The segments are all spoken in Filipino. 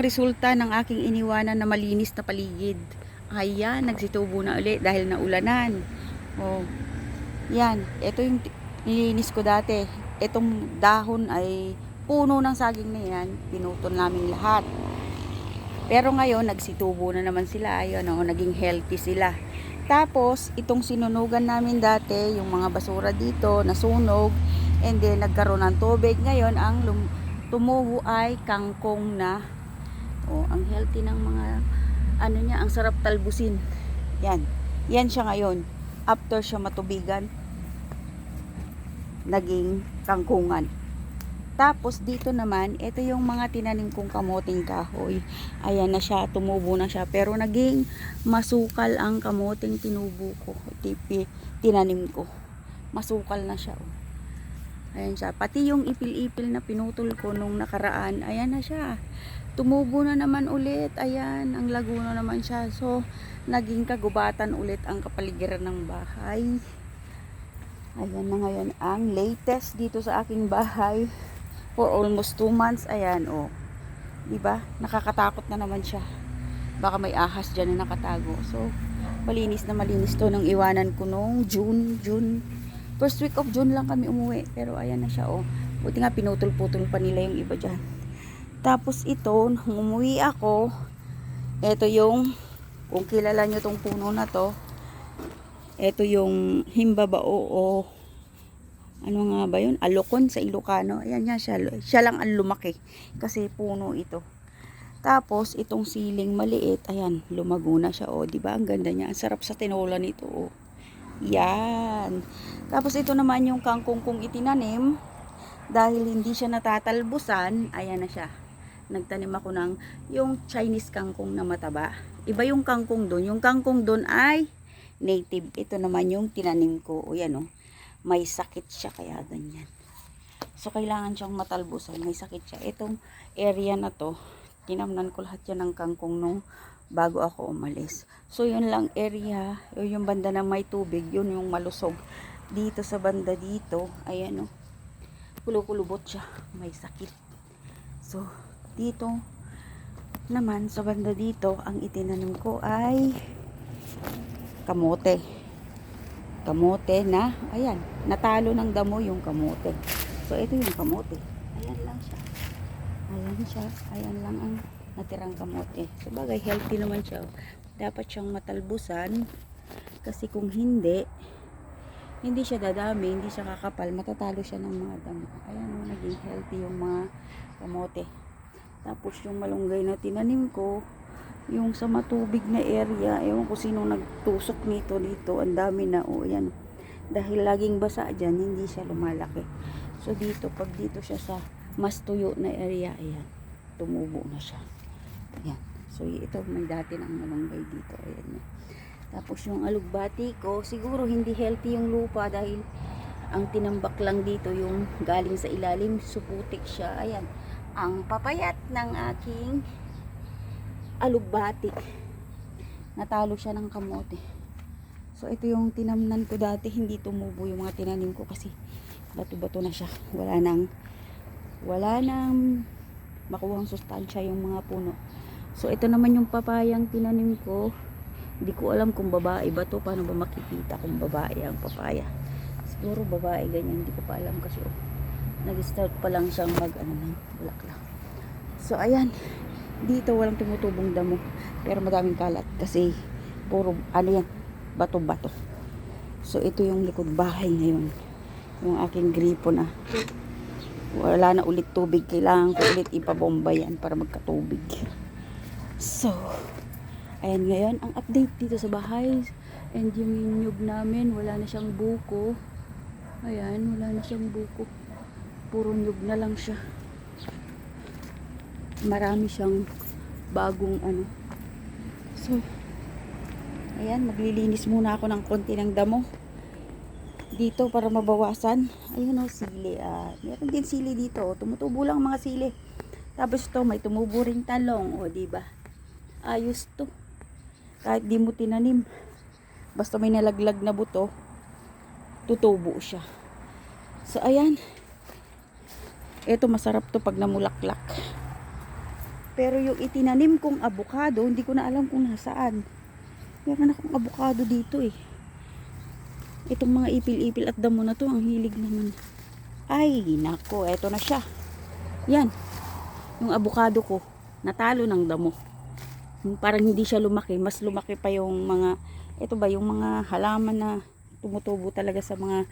ang resulta ng aking iniwanan na malinis na paligid. Ayan, nagsitubo na uli dahil naulanan. Oh. Yan, ito yung nilinis ko dati. Itong dahon ay puno ng saging na yan, pinutol namin lahat. Pero ngayon, nagsitubo na naman sila. Ayun, oh, naging healthy sila. Tapos, itong sinunugan namin dati, yung mga basura dito, nasunog, and then nagkaroon ng tubig. Ngayon, ang lum- tumubo ay kangkong na. Oh, ang healthy ng mga, ano niya, ang sarap talbusin. Yan. Yan siya ngayon. After siya matubigan, naging kangkungan. Tapos dito naman, ito yung mga tinanim kong kamoting kahoy. Ayan na siya, tumubo na siya. Pero naging masukal ang kamoting tinubo ko. Tipi, tinanim ko. Masukal na siya. Oh. Ayan siya. Pati yung ipil-ipil na pinutol ko nung nakaraan, ayan na siya. Tumubo na naman ulit. Ayan, ang laguna naman siya. So, naging kagubatan ulit ang kapaligiran ng bahay. Ayan na ngayon ang latest dito sa aking bahay for almost 2 months. Ayan, oh. 'Di ba? Nakakatakot na naman siya. Baka may ahas diyan na nakatago. So, malinis na malinis to nang iwanan ko nung June, June. First week of June lang kami umuwi. Pero ayan na siya, oh. Buti nga pinutol-putol pa nila yung iba diyan. Tapos ito, nung umuwi ako, ito yung, kung kilala nyo tong puno na to, ito yung himbabao o ano nga ba yun? Alokon sa Ilocano. Ayan nga siya. Siya lang ang lumaki. Kasi puno ito. Tapos, itong siling maliit, ayan, lumago na siya. O, di ba? Ang ganda niya. Ang sarap sa tinola nito. O. Yan. Tapos, ito naman yung kangkong kong itinanim. Dahil hindi siya natatalbusan, ayan na siya. Nagtanim ako ng yung Chinese kangkong na mataba. Iba yung kangkong doon. Yung kangkong doon ay native. Ito naman yung tinanim ko. O yan o. May sakit siya kaya ganyan. So kailangan siyang matalbusan. May sakit siya. Itong area na to, tinamnan ko lahat yan ng kangkong nung bago ako umalis. So yun lang area, yung banda na may tubig, yun yung malusog. Dito sa banda dito, ayan o. Kulukulubot siya. May sakit. So, dito naman sa banda dito, ang itinanim ko ay kamote. Kamote na, ayan, natalo ng damo yung kamote. So, ito yung kamote. Ayan lang siya. Ayan siya. Ayan lang ang natirang kamote. So, bagay, healthy naman siya. Dapat siyang matalbusan. Kasi kung hindi, hindi siya dadami, hindi siya kakapal, matatalo siya ng mga damo. Ayan, oh, naging healthy yung mga kamote. Tapos yung malunggay na tinanim ko, yung sa matubig na area, ewan ko sino nagtusok nito dito, ang dami na, o yan. Dahil laging basa dyan, hindi siya lumalaki. So dito, pag dito siya sa mas tuyo na area, ayan, tumubo na siya. Ayan. So ito, may dati ng malunggay dito, ayan. Tapos yung alugbati ko, siguro hindi healthy yung lupa dahil ang tinambak lang dito yung galing sa ilalim, suputik siya. Ayan, ang papayat ng aking alugbati. Natalo siya ng kamote. So ito yung tinamnan ko dati, hindi tumubo yung mga tinanim ko kasi bato-bato na siya. Wala nang wala nang makuhang sustansya yung mga puno. So ito naman yung papayang tinanim ko. Hindi ko alam kung babae ba to. Paano ba makikita kung babae ang papaya? Siguro babae ganyan. Hindi ko pa alam kasi oh, nag-start pa lang siyang mag ano ng bulaklak. So ayan. Dito walang tumutubong damo. Pero madaming kalat kasi puro ano yan bato-bato. So ito yung likod bahay ngayon. Yung aking gripo na wala na ulit tubig. Kailangan ko ulit ipabomba yan para magkatubig. So, ayan ngayon, ang update dito sa bahay. And yung nyug namin, wala na siyang buko. Ayan, wala na siyang buko. Puro nyug na lang siya. Marami siyang bagong ano. So, ayan, maglilinis muna ako ng konti ng damo. Dito para mabawasan. Ayun o, sili. Ah, meron din sili dito. Tumutubo lang mga sili. Tapos ito, may tumubo ring talong. O, di ba? Ayos to. Kahit di mo tinanim. Basta may nalaglag na buto, tutubo siya. So, ayan. Ito, masarap to pag namulaklak. Pero yung itinanim kong abukado, hindi ko na alam kung nasaan. Meron akong abukado dito eh. Itong mga ipil-ipil at damo na to, ang hilig naman. Ay, nako, eto na siya. Yan. Yung abukado ko, natalo ng damo. Yung Parang hindi siya lumaki, mas lumaki pa yung mga, ito ba, yung mga halaman na tumutubo talaga sa mga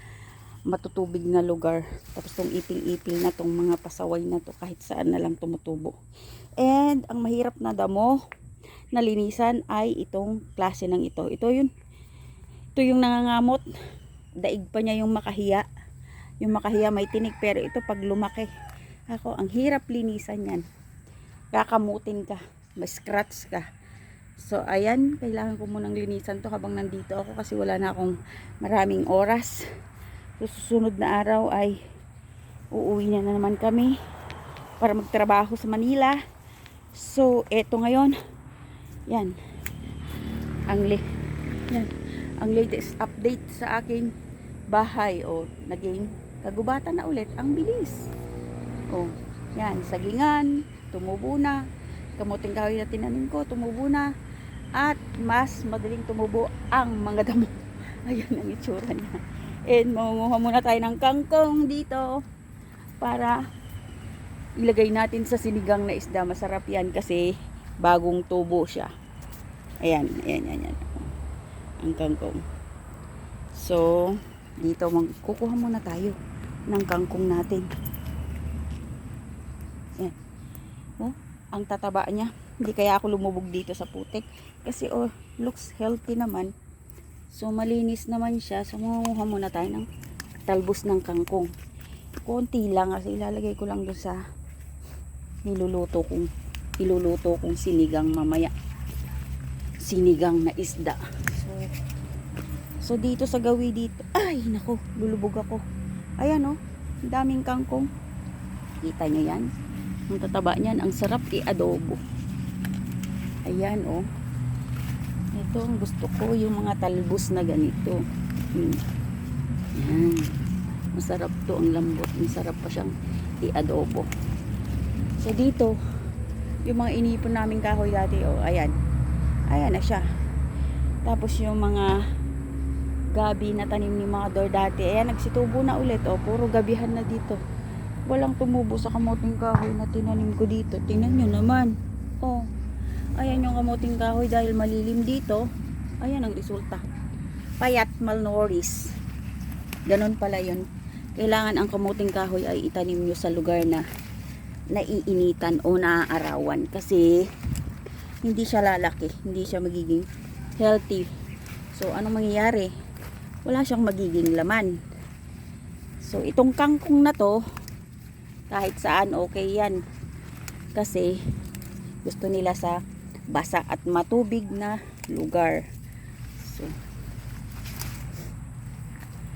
matutubig na lugar. Tapos tong ipil-ipil na tong mga pasaway na to kahit saan na lang tumutubo. And ang mahirap na damo na linisan ay itong klase ng ito. Ito yun. Ito yung nangangamot. Daig pa niya yung makahiya. Yung makahiya may tinik pero ito pag lumaki. Ako, ang hirap linisan yan. Kakamutin ka. May scratch ka. So, ayan. Kailangan ko munang linisan to habang nandito ako kasi wala na akong maraming oras. So, susunod na araw ay uuwi na, na naman kami para magtrabaho sa Manila. So, eto ngayon. Yan. Ang yan. Ang latest update sa aking bahay o naging kagubatan na ulit. Ang bilis. Oh, yan, sagingan, tumubo na. Kamuting kahoy na tinanim ko, tumubo na. At mas madaling tumubo ang mga damo. Ayan ang itsura niya. And mangunguha muna tayo ng kangkong dito para ilagay natin sa sinigang na isda. Masarap yan kasi bagong tubo siya. Ayan, ayan, ayan, ayan. Ang kangkong. So, dito mag kukuha muna tayo ng kangkong natin. Ayan. Oh, ang tataba niya. Hindi kaya ako lumubog dito sa putik. Kasi oh, looks healthy naman. So, malinis naman siya. So, mangunguha muna tayo ng talbos ng kangkong. Konti lang kasi ilalagay ko lang doon sa niluluto kong iluluto kong sinigang mamaya. Sinigang na isda. So, so dito sa gawi dito. Ay, nako, lulubog ako. Ayan oh, daming kangkong. Kita nyo yan? Ang tataba niyan, ang sarap i-adobo. Ayan oh. Ito ang gusto ko, yung mga talbos na ganito. Hmm. Yan. Masarap to, ang lambot. Masarap pa siyang i-adobo. So dito, yung mga inipon naming kahoy dati, oh, ayan. Ayan na siya. Tapos yung mga gabi na tanim ni door dati, ayan, nagsitubo na ulit, oh, puro gabihan na dito. Walang tumubo sa kamuting kahoy na tinanim ko dito. Tingnan nyo naman. Oh, ayan yung kamuting kahoy dahil malilim dito. Ayan ang resulta. Payat malnourished. Ganon pala yun. Kailangan ang kamuting kahoy ay itanim nyo sa lugar na naiinitan o naaarawan kasi hindi siya lalaki, hindi siya magiging healthy. So, anong mangyayari? Wala siyang magiging laman. So, itong kangkong na to, kahit saan okay yan. Kasi, gusto nila sa basa at matubig na lugar. So,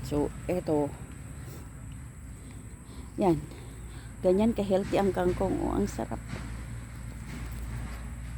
so eto, yan. Ganyan ka-healthy ang kangkong. Oh, ang sarap.